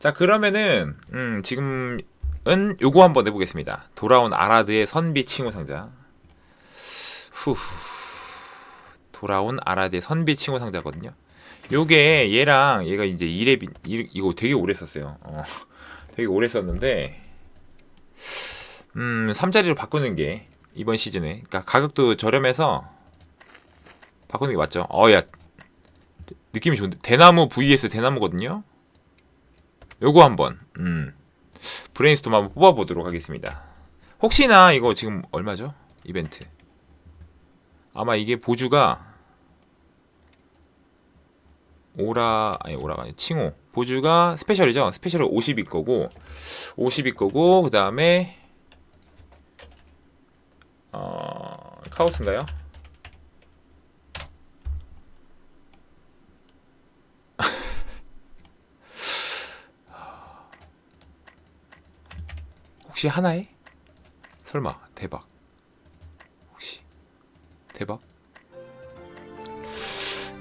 자 그러면은 음, 지금은 요거 한번 해보겠습니다. 돌아온 아라드의 선비 칭호 상자. 후 돌아온 아라드의 선비 칭호 상자거든요. 요게 얘랑 얘가 이제 2렙 이거 되게 오래 썼어요. 어, 되게 오래 썼는데 음 3자리로 바꾸는 게 이번 시즌에 그러니까 가격도 저렴해서 바꾸는 게 맞죠. 어야 느낌이 좋은데 대나무 vs 대나무거든요. 요거 한번 음 브레인스톰 한번 뽑아보도록 하겠습니다. 혹시나 이거 지금 얼마죠? 이벤트 아마 이게 보주가 오라 아니 오라가 아니 칭호 보주가 스페셜이죠. 스페셜은 50일 거고 50일 거고 그 다음에 어 카오스인가요? 혹시 하나에? 설마 대박. 혹시 대박?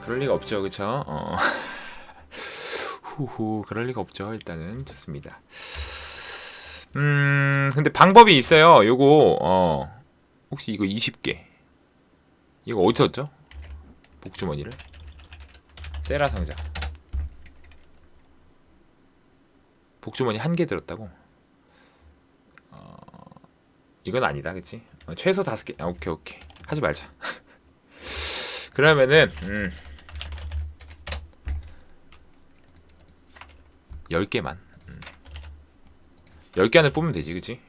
그럴 리가 없죠, 그쵸? 어. 후후, 그럴 리가 없죠. 일단은 좋습니다. 음, 근데 방법이 있어요. 요거 어 혹시 이거 20개 이거 어디서 었죠 복주머니를 세라 상자 복주머니 한 개 들었다고? 이건 아니다, 그치? 어, 최소 다섯 개. 아, 오케이, 오케이. 하지 말자. 그러면은 음. 10개만. 음. 10개 안에 뽑으면 되지, 그치?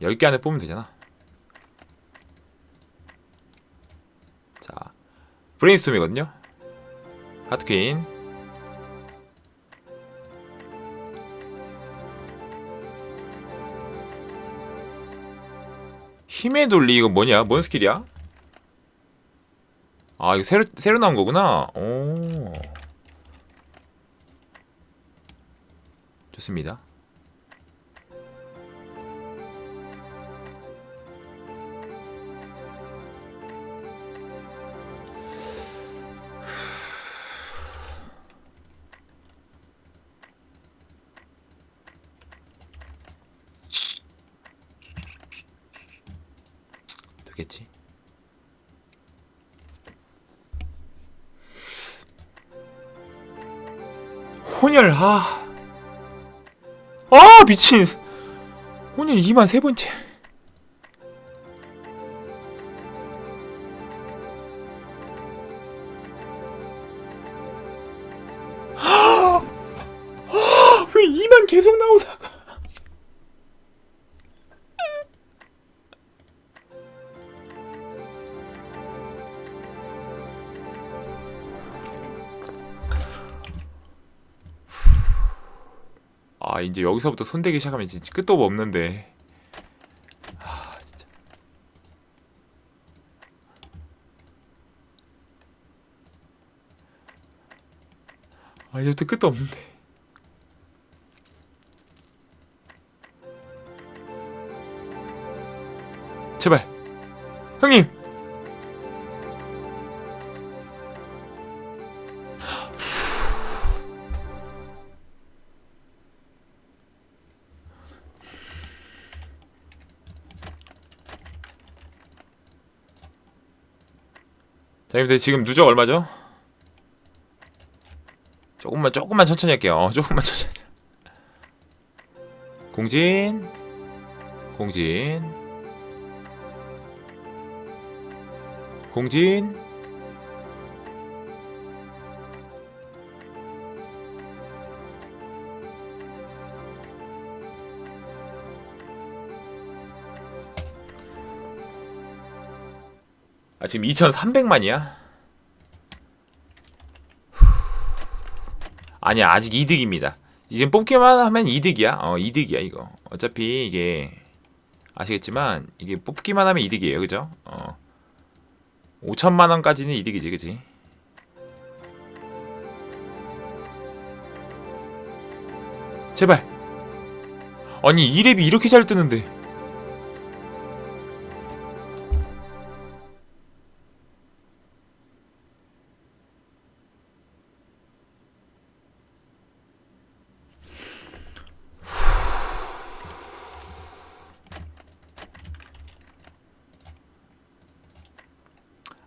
10개 안에 뽑으면 되잖아. 자, 브레인스톰이거든요. 하트퀸. 힘의 돌리 이거 뭐냐? 뭔 스킬이야? 아 이거 새로 새로 나온 거구나. 오. 좋습니다. 혼혈 아. 아 미친. 혼혈 2만 세 번째. 아, 왜 2만 계속 나오다 아 이제 여기서부터 손대기 시작하면 진짜 끝도 없는데. 아 진짜. 아 이제부터 끝도 없는데. 제발. 형님 자, 근데 지금 누적 얼마죠? 조금만 조금만 천천히 할게요. 어, 조금만 천천히. 공진, 공진, 공진. 아 지금 2,300만이야? 아니야 아직 이득입니다. 이제 뽑기만 하면 이득이야. 어 이득이야 이거. 어차피 이게 아시겠지만 이게 뽑기만 하면 이득이에요, 그죠? 어 5천만 원까지는 이득이지, 그지? 제발. 아니 2랩이 이렇게 잘 뜨는데.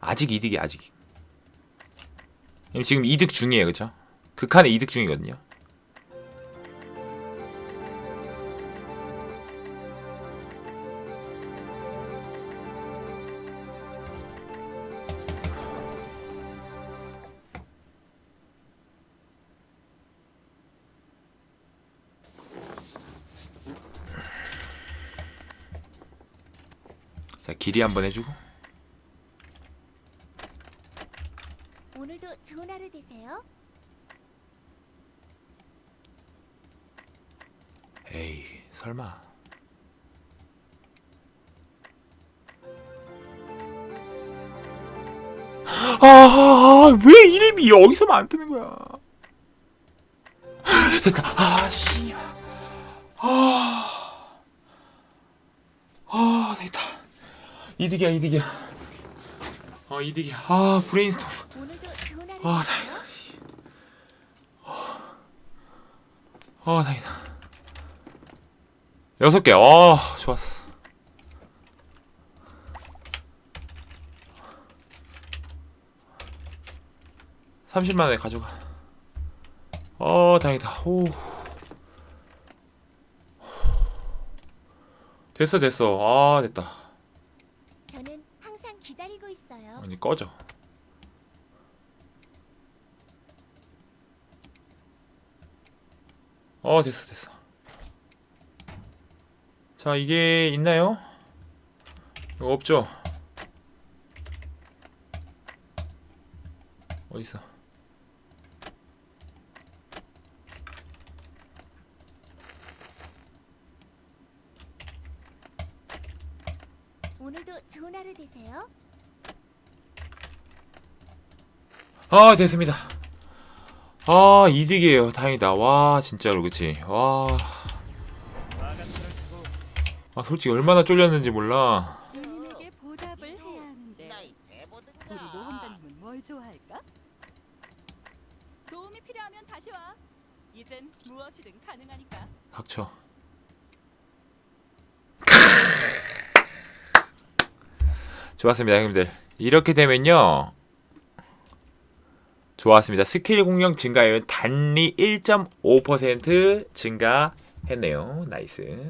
아직 이득이 아직. 지금 이득 중이에요, 그렇죠? 극한의 이득 중이거든요. 자, 길이 한번 해주고. 좋은 하루 되세요. 에이, 설마. 아, 왜 이름이 여기서만 안 뜨는 거야? 됐다. 아, 씨. 아. 아, 됐다. 이득이야, 이득이야. 어, 이득이야. 아, 브레인스톰. 좋은 하루 아. 아, 다행이다. 여섯 개. 아, 좋았어. 삼십만 원에 가져가. 어, 다행이다. 오. 됐어, 됐어. 아, 됐다. 저는 항상 기다리고 있어요. 이제 꺼져. 어 됐어 됐어. 자 이게 있나요? 이거 없죠? 어디 있어? 오늘도 좋은 하루 되세요. 아 됐습니다. 아 이득이에요. 다행이다. 와 진짜로 그치? 와. 아 솔직히 얼마나 쫄렸는지 몰라. 은인에게 보답을 해야 하는데 나이 우리 대보든가. 모험가님은 뭘 좋아할까? 도움이 필요하면 다시 와. 이젠 무엇이든 가능하니까. 닥쳐. 좋았습니다, 형님들. 이렇게 되면요. 좋았습니다. 스킬 공격 증가율 단리 1.5% 증가했네요. 나이스.